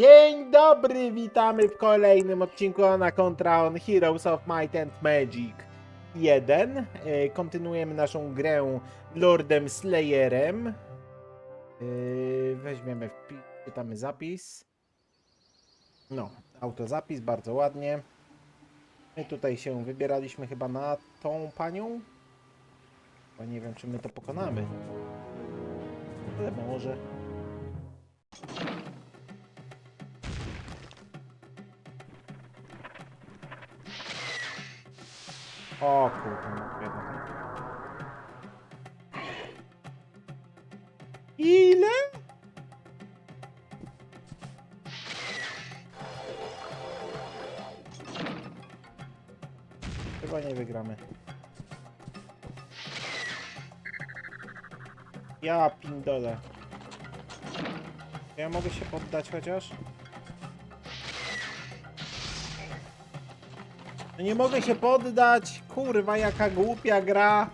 Dzień dobry, witamy w kolejnym odcinku na kontra on Heroes of Might and Magic 1. E, Kontynuujemy naszą grę Lordem Slayerem. E, Weźmiemy, czytamy zapis. No, autozapis, bardzo ładnie. My tutaj się wybieraliśmy chyba na tą panią. Bo nie wiem, czy my to pokonamy. Ale może. O kurde, no jednak. Ile? Chyba nie wygramy. Ja pindole. Ja mogę się poddać chociaż? Nie mogę się poddać! Kurwa, jaka głupia gra!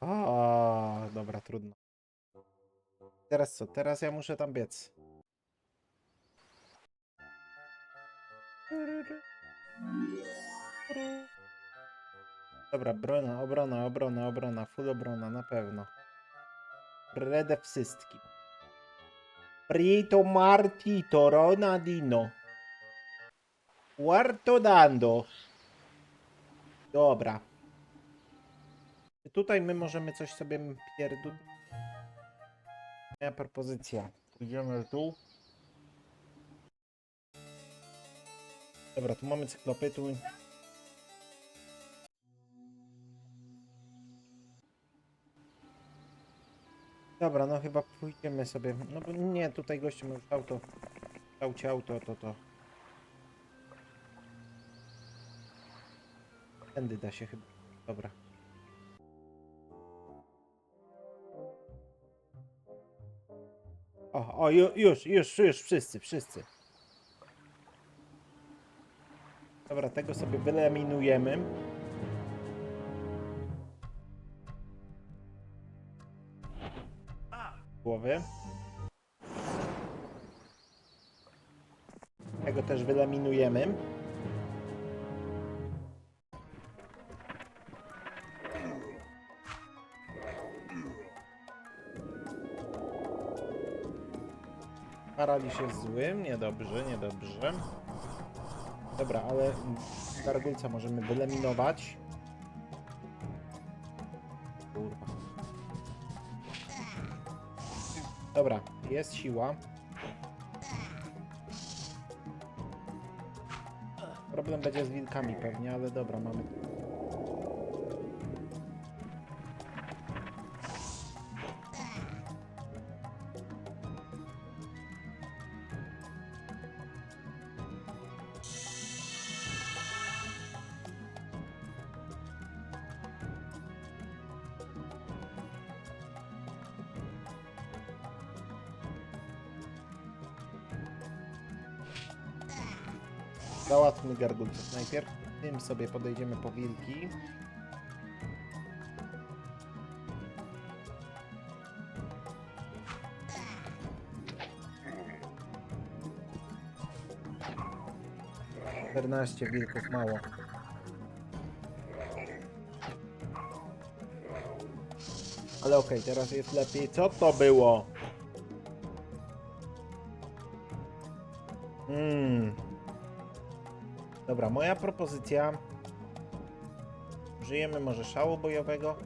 O, dobra, trudno. Teraz co? Teraz ja muszę tam biec. Dobra, brona, obrona, obrona, obrona, full obrona, na pewno. Przede wszystkim. Prito Martito Ronaldino. Quarto dando. Dobra. Tutaj my możemy coś sobie pierdolić. Moja propozycja. Pójdziemy tu. Dobra, tu mamy cyklopy, tu... Dobra, no chyba pójdziemy sobie. No bo nie, tutaj gościu ma już auto. Aucie auto, to to. Tędy da się chyba. Dobra. O, o, ju- już, już, już, wszyscy, wszyscy. Dobra, tego sobie wyeliminujemy. Głowy. Tego też wyeliminujemy. Paraliż jest złym, niedobrze, niedobrze. Dobra, ale gargulca możemy wyeliminować. Dobra, jest siła. Problem będzie z wilkami pewnie, ale dobra, mamy. Załatwmy gargulców najpierw. Tym sobie podejdziemy po wilki. Czternaście wilków mało. Ale okej, teraz jest lepiej. Co to było? Dobra, moja propozycja. Żyjemy może szału bojowego.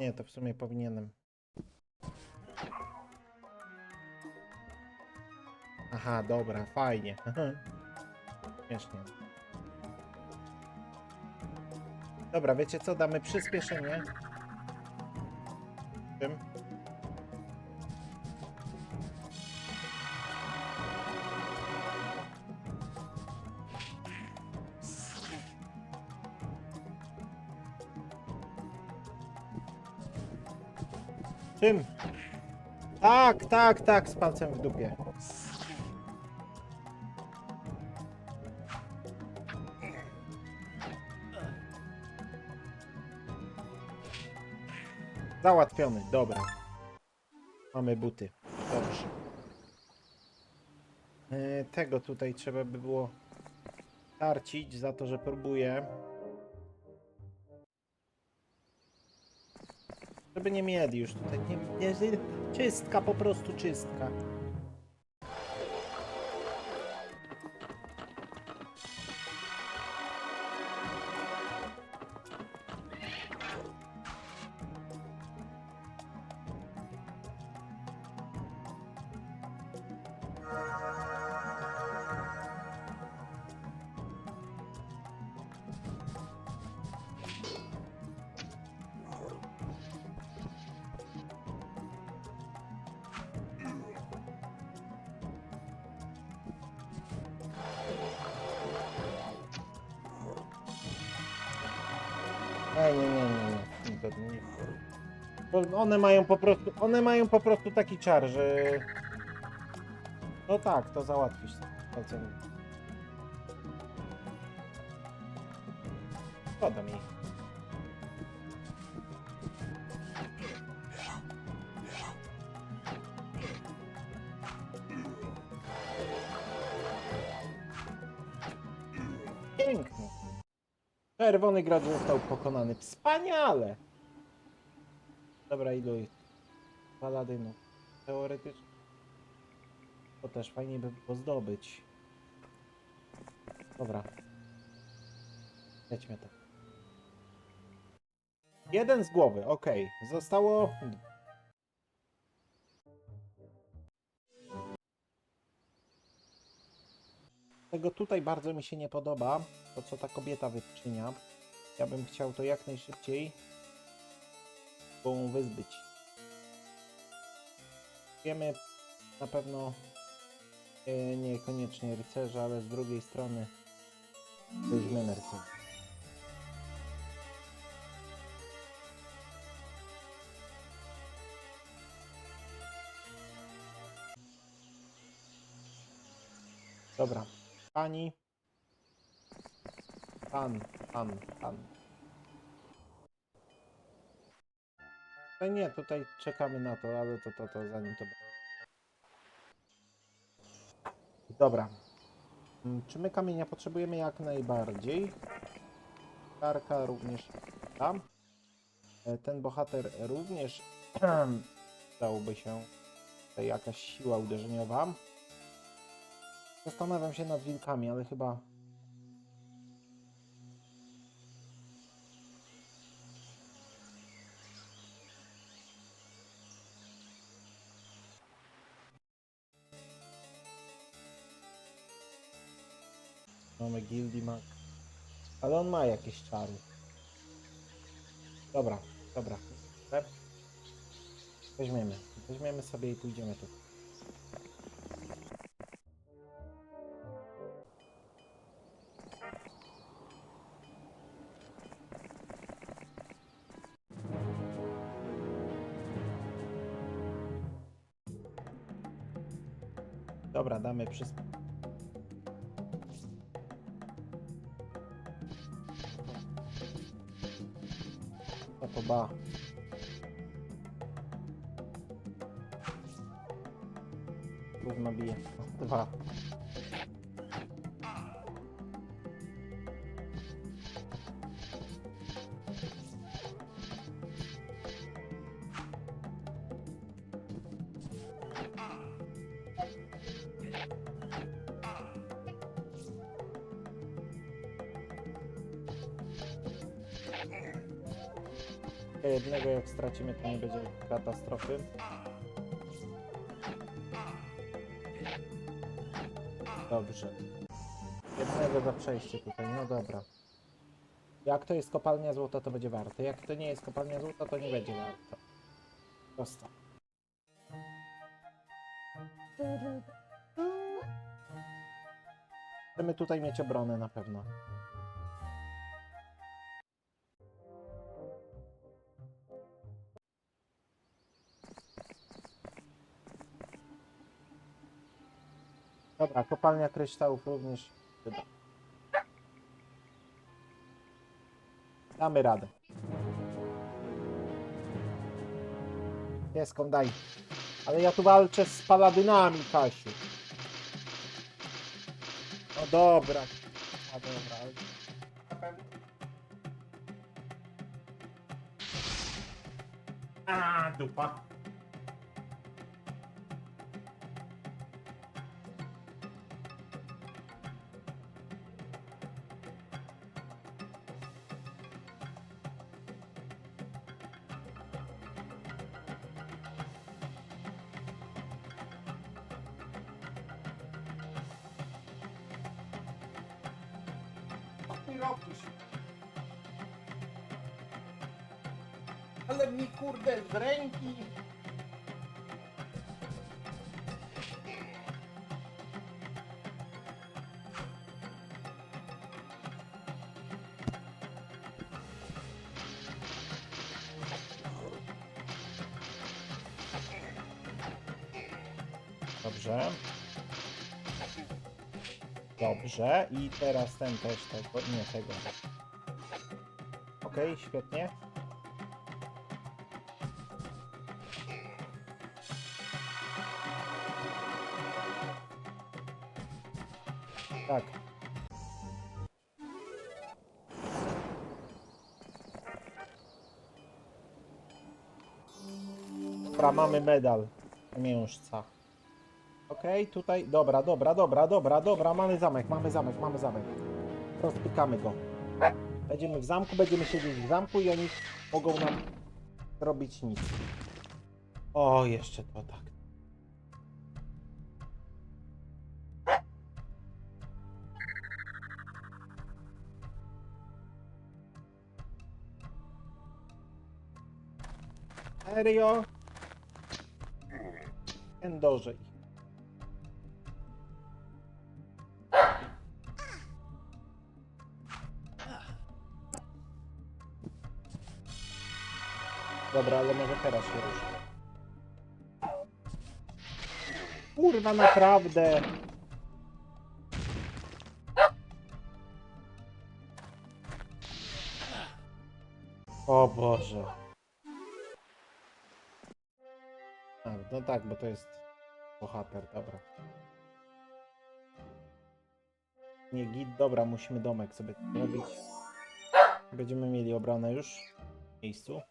Nie, to w sumie powinienem. Aha, dobra, fajnie. Śmiesznie. Dobra, wiecie co? Damy przyspieszenie. Tym. Czym? Tak, tak, tak, z palcem w dupie. Załatwiony, dobra. Mamy buty. Dobrze. E, Tego tutaj trzeba by było tarcić za to, że próbuję. Żeby nie mieli już tutaj. Nie, nie, czystka, po prostu czystka. One mają po prostu, one mają po prostu taki czar, że... No tak, to załatwisz. Palcem. Szkoda mi. Pięknie. Czerwony gracz został pokonany. Wspaniale! Dobra, ilu jest? Paladynów. Teoretycznie. To też fajnie by było zdobyć. Dobra. Lećmy to. Jeden z głowy, ok. Zostało... Tego tutaj bardzo mi się nie podoba, to co ta kobieta wyczynia. Ja bym chciał to jak najszybciej ją wyzbyć. Wiemy na pewno e, niekoniecznie rycerza, ale z drugiej strony weźmiemy rycerza. Dobra, pani. Pan, pan, pan. No nie, tutaj czekamy na to, ale to, to, to zanim to. Dobra. Mm, Czy my kamienia potrzebujemy jak najbardziej? Karka również tam. E, Ten bohater również dałoby się tutaj jakaś siła uderzeniowa. Zastanawiam się nad wilkami, ale chyba Mamy Gildimak. Ale on ma jakieś czary. Dobra, dobra. Weźmiemy. Weźmiemy sobie i pójdziemy tu. Dobra, damy wszystko. Jednego jak stracimy to nie będzie katastrofy. Dobrze. Jednego za przejście tutaj, no dobra. Jak to jest kopalnia złota, to będzie warte. Jak to nie jest kopalnia złota, to nie będzie warto. Prosto. Chcemy tutaj mieć obronę na pewno. Dobra, kopalnia kryształów również wyda. Damy radę. Pieską daj. Ale ja tu walczę z paladynami, Kasiu. No dobra. A dobra. A, dupa. Dobrze. Dobrze. I teraz ten też tego, nie tego. Okej, świetnie. Tak. Dobra, mamy medal miężca. Okej, tutaj, dobra, dobra, dobra, dobra, dobra, mamy zamek, mamy zamek, mamy zamek. Rozpykamy go. Będziemy w zamku, będziemy siedzieć w zamku i oni mogą nam robić nic. O, jeszcze to tak. Serio? Endorzej. Dobra, ale może teraz się ruszę. Kurwa, naprawdę. O Boże. A, no tak, bo to jest bohater, dobra. Nie git, dobra, musimy domek sobie robić. Będziemy mieli obronę już w miejscu.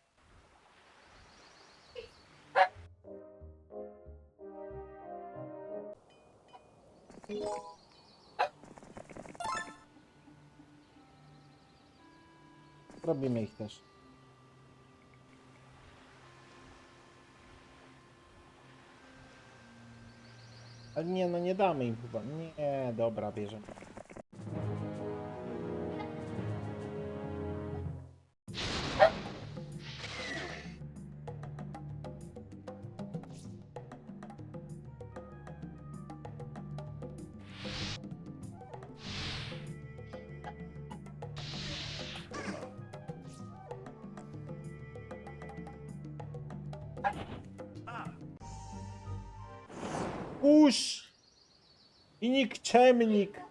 Robimy ich też. Ale nie, no nie damy im chyba. Nie, dobra, bierzemy. I nikczemnik!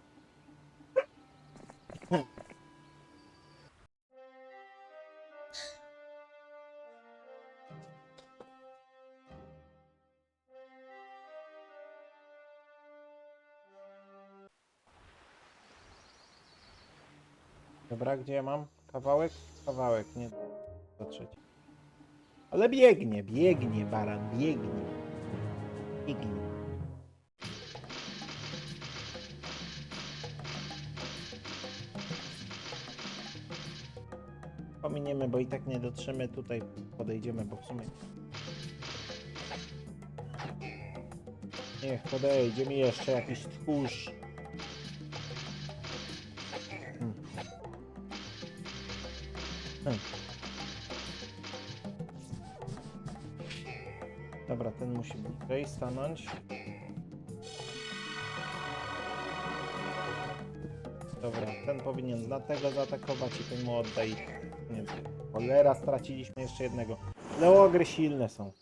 Dobra, gdzie ja mam? Kawałek? Kawałek, nie patrzeć. Ale biegnie, biegnie, baran, biegnie. Biegnie. Pominiemy, bo i tak nie dotrzemy. Tutaj podejdziemy, bo w sumie... Niech podejdzie mi jeszcze jakiś tchórz. Hmm. Hmm. Dobra, ten musi bliżej stanąć. Dobra, ten powinien dlatego zaatakować i ten mu oddaj. Nie Cholera, straciliśmy jeszcze jednego. Leogry silne są.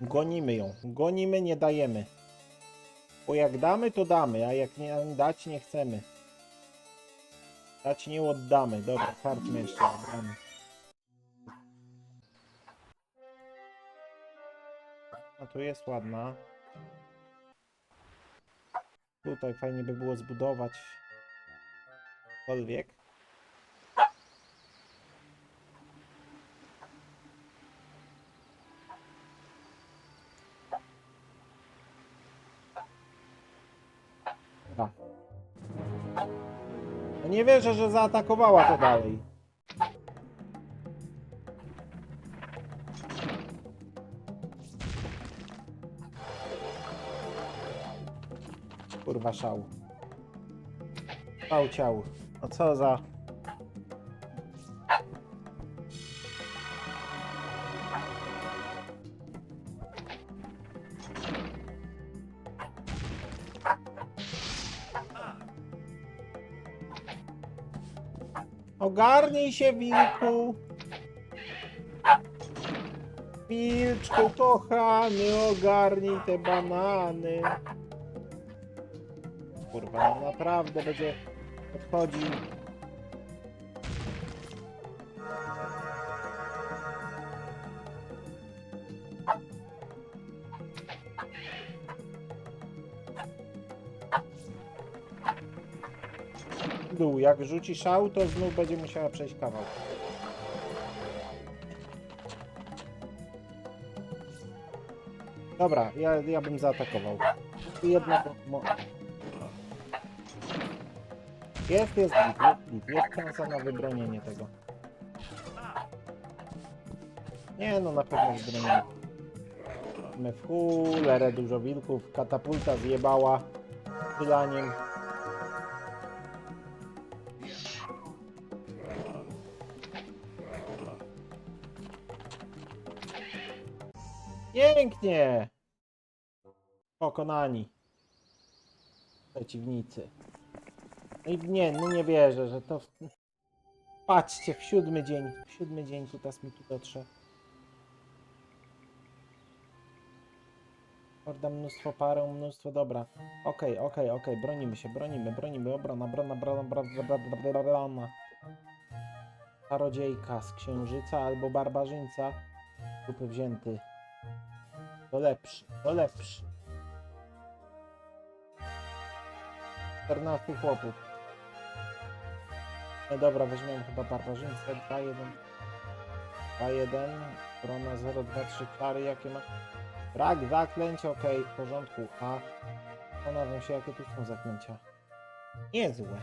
Gonimy ją. Gonimy, nie dajemy. Bo jak damy, to damy, a jak nie dać, nie chcemy. Dać nie oddamy. Dobra, kartmy jeszcze oddamy. A tu jest ładna. Tutaj fajnie by było zbudować. Cokolwiek. Nie wierzę, że zaatakowała to dalej. Kurwa szał. Szał ciał. No co za... Ogarnij się, wilku. Wilczku kochany, ogarnij te banany. Kurwa, no naprawdę będzie odchodził. Dół, jak rzuci szał, to znów będzie musiała przejść kawał. Dobra, ja, ja bym zaatakował. Jest, jest jest. Jest szansa na wybronienie tego. Nie no, na pewno wybronienie. Mamy w chulerę dużo wilków, katapulta zjebała strzelaniem. Pięknie! Pokonani. Przeciwnicy. No i nie, no nie wierzę, że to... Patrzcie, w siódmy dzień, w siódmy dzień kutas mi tu dotrze. Horda mnóstwo parę, mnóstwo, dobra. Okej, okej, okej, bronimy się, bronimy, bronimy, obrona, brona, brona, brona, brona, brona. Z księżyca albo barbarzyńca. Grupy wzięty. To lepszy, to lepszy. 14 chłopów. No dobra, weźmiemy chyba barbarzyńcę. 2-1. 2-1. Korona 0, 2, 3 czary. Jakie masz? Brak zaklęć, okej, w porządku. A zastanawiam się, jakie tu są zaklęcia. Niezłe.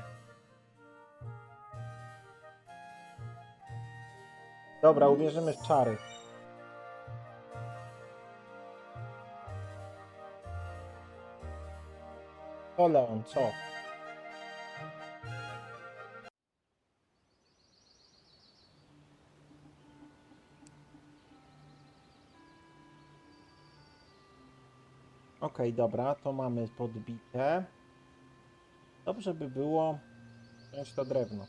Dobra, uwierzymy w czary. O Leon, co? Okej, dobra, to mamy podbite. Dobrze by było wziąć to drewno.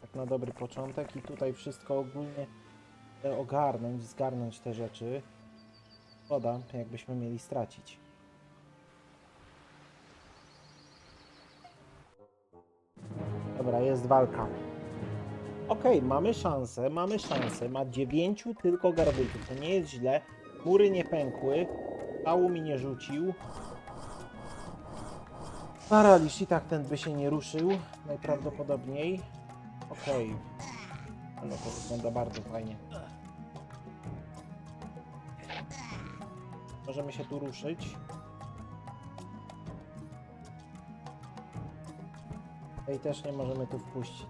Tak na dobry początek i tutaj wszystko ogólnie e, ogarnąć, zgarnąć te rzeczy. Szkoda, jakbyśmy mieli stracić. Dobra, jest walka. Okej, mamy szansę, mamy szansę. Ma dziewięciu tylko garbutów. To nie jest źle. Mury nie pękły. Pału mi nie rzucił. Paraliż i tak ten by się nie ruszył. Najprawdopodobniej. Okej. No to wygląda bardzo fajnie. Możemy się tu ruszyć. Tej też nie możemy tu wpuścić.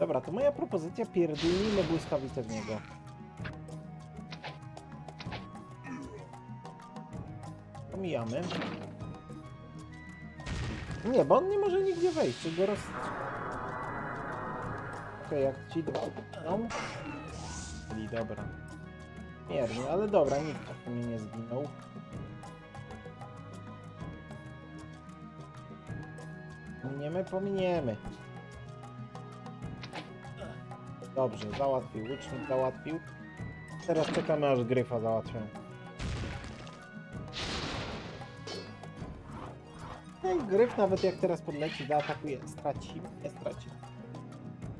Dobra, to moja propozycja pierdolnijmy błyskawicę w niego. Pomijamy. Nie, bo on nie może nigdzie wejść, czy go roz... Okej, jak ci dwa... No. Czyli dobra. Miernie, ale dobra, nikt tak mi nie zginął. Pominiemy, pominiemy. Dobrze, załatwił, łucznik załatwił. Teraz czekamy aż gryfa załatwią. No gryf nawet jak teraz podleci, zaatakuje. Straci, nie straci.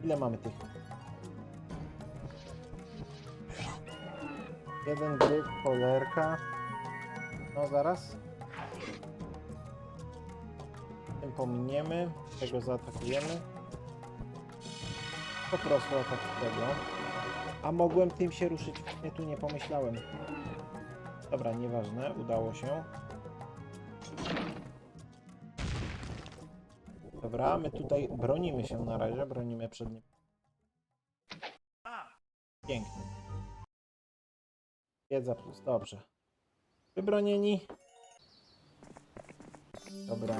Ile mamy tych? Jeden gryf, cholerka. No zaraz. Pominiemy, tego zaatakujemy. Po prostu atak tego. A mogłem tym się ruszyć, nie tu nie pomyślałem. Dobra, nieważne, udało się. Dobra, my tutaj bronimy się na razie, bronimy przed nim. Pięknie. Wiedza plus, dobrze. Wybronieni. Dobra,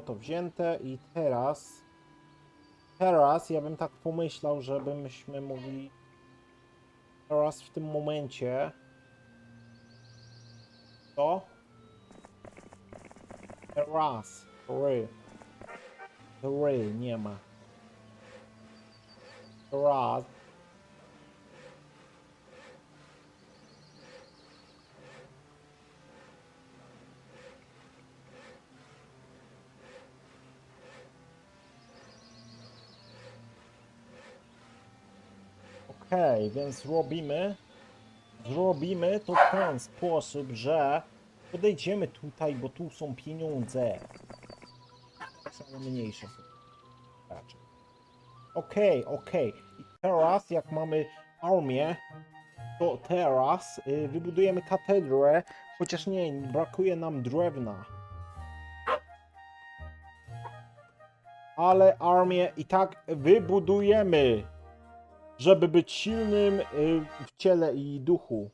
to wzięte i teraz... Teraz ja bym tak pomyślał, żebyśmy mogli teraz w tym momencie to teraz ry ry nie ma. Teraz Okej, więc robimy zrobimy to w ten sposób, że podejdziemy tutaj, bo tu są pieniądze. Samo mniejsze są. Raczej. Okej, okej. I teraz jak mamy armię, to teraz y, wybudujemy katedrę, chociaż nie, brakuje nam drewna. Ale armię i tak wybudujemy żeby być silnym y, w ciele i duchu.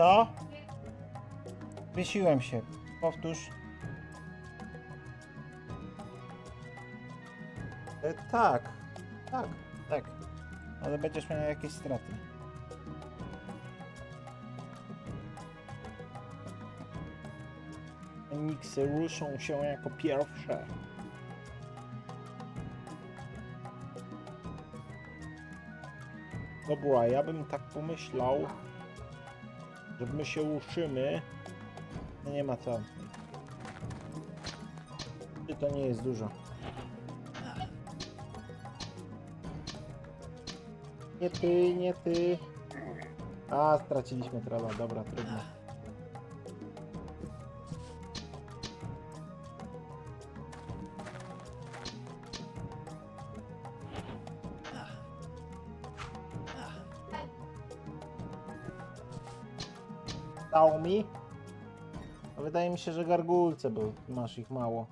Co? Wiesiłem się. Powtórz. E, tak. Tak, tak. Ale będziesz miał jakieś straty. Niksy ruszą się jako pierwsze. Dobra, ja bym tak pomyślał, że my się łuszymy. No nie ma co. Czy to nie jest dużo? Nie ty, nie ty. A, straciliśmy trawa, dobra, trudno. A wydaje mi się, że gargulce, bo masz ich mało.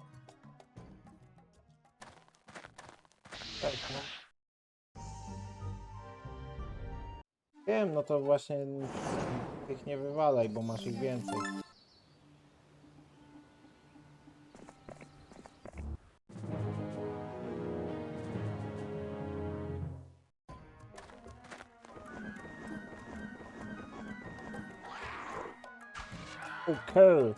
Cześć, no. Wiem, no to właśnie tych nie wywalaj, bo masz ich więcej. Okej.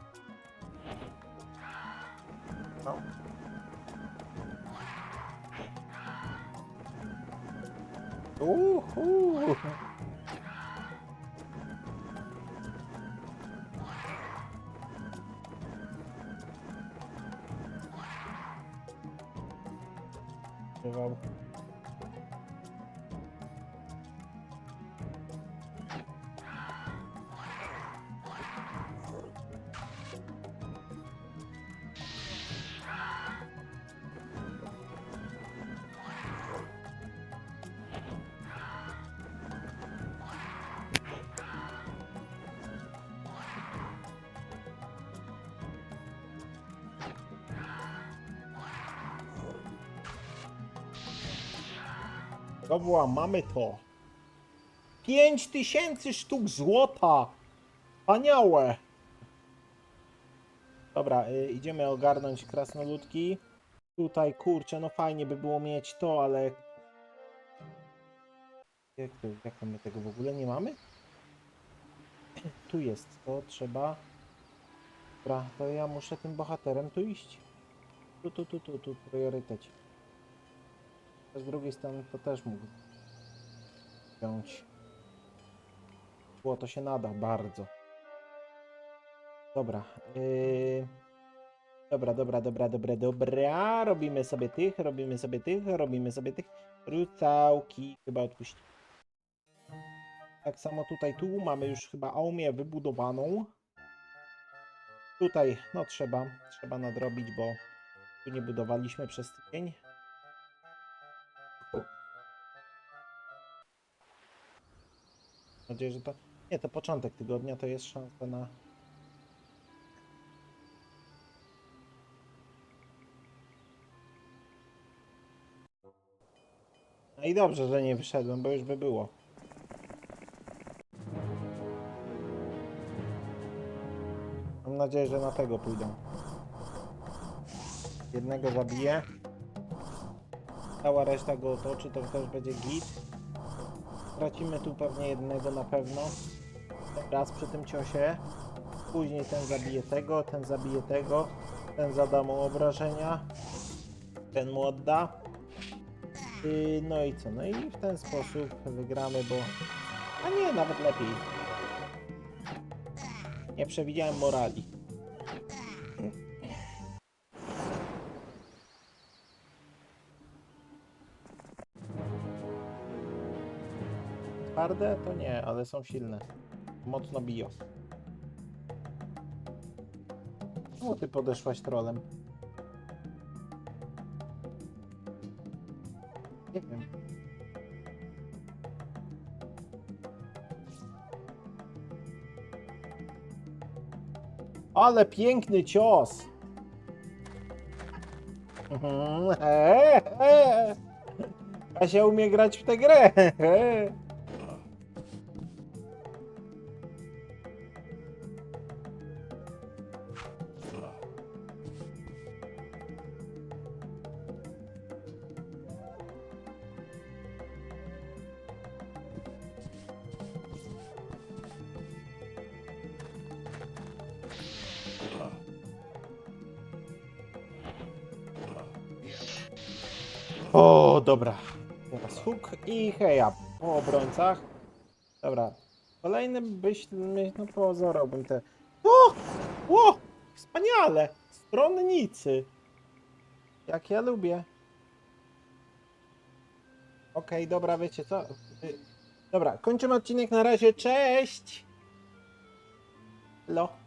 Dobra, mamy to. 5000 sztuk złota! Wspaniałe! Dobra, y, idziemy ogarnąć krasnoludki. Tutaj, kurczę, no fajnie by było mieć to, ale... Jak to, jak to my tego w ogóle nie mamy? Tu jest to, trzeba... Dobra, to ja muszę tym bohaterem tu iść. Tu, tu, tu, tu, tu, priorytet. Z drugiej strony to też mógł wziąć. Było to się nada bardzo. Dobra. Yy... Dobra, dobra, dobra, dobra, dobra. Robimy sobie tych, robimy sobie tych, robimy sobie tych. Rucałki chyba odpuścić. Tak samo tutaj tu mamy już chyba Aumię wybudowaną. Tutaj, no trzeba, trzeba nadrobić, bo tu nie budowaliśmy przez tydzień. Nadzieję, że to... Nie, to początek tygodnia, to jest szansa na... No i dobrze, że nie wyszedłem, bo już by było. Mam nadzieję, że na tego pójdą. Jednego zabiję. Cała reszta go otoczy, to też będzie git. Tracimy tu pewnie jednego na pewno. Raz przy tym ciosie. Później ten zabije tego, ten zabije tego. Ten zada mu obrażenia. Ten mu odda. No i co? No i w ten sposób wygramy, bo... A nie, nawet lepiej. Nie przewidziałem morali. Twarde to nie, ale są silne. Mocno biją. Czemu ty podeszłaś trolem? Nie wiem. Ale piękny cios! Mhm, e, e. Kasia umie grać w tę grę. Dobra. Teraz huk i heja po obrońcach. Dobra. Kolejnym byś, no pozorałbym te... O! O! Wspaniale! Stronnicy. Jak ja lubię. Okej, dobra, wiecie co? Dobra, kończymy odcinek na razie. Cześć! Lo.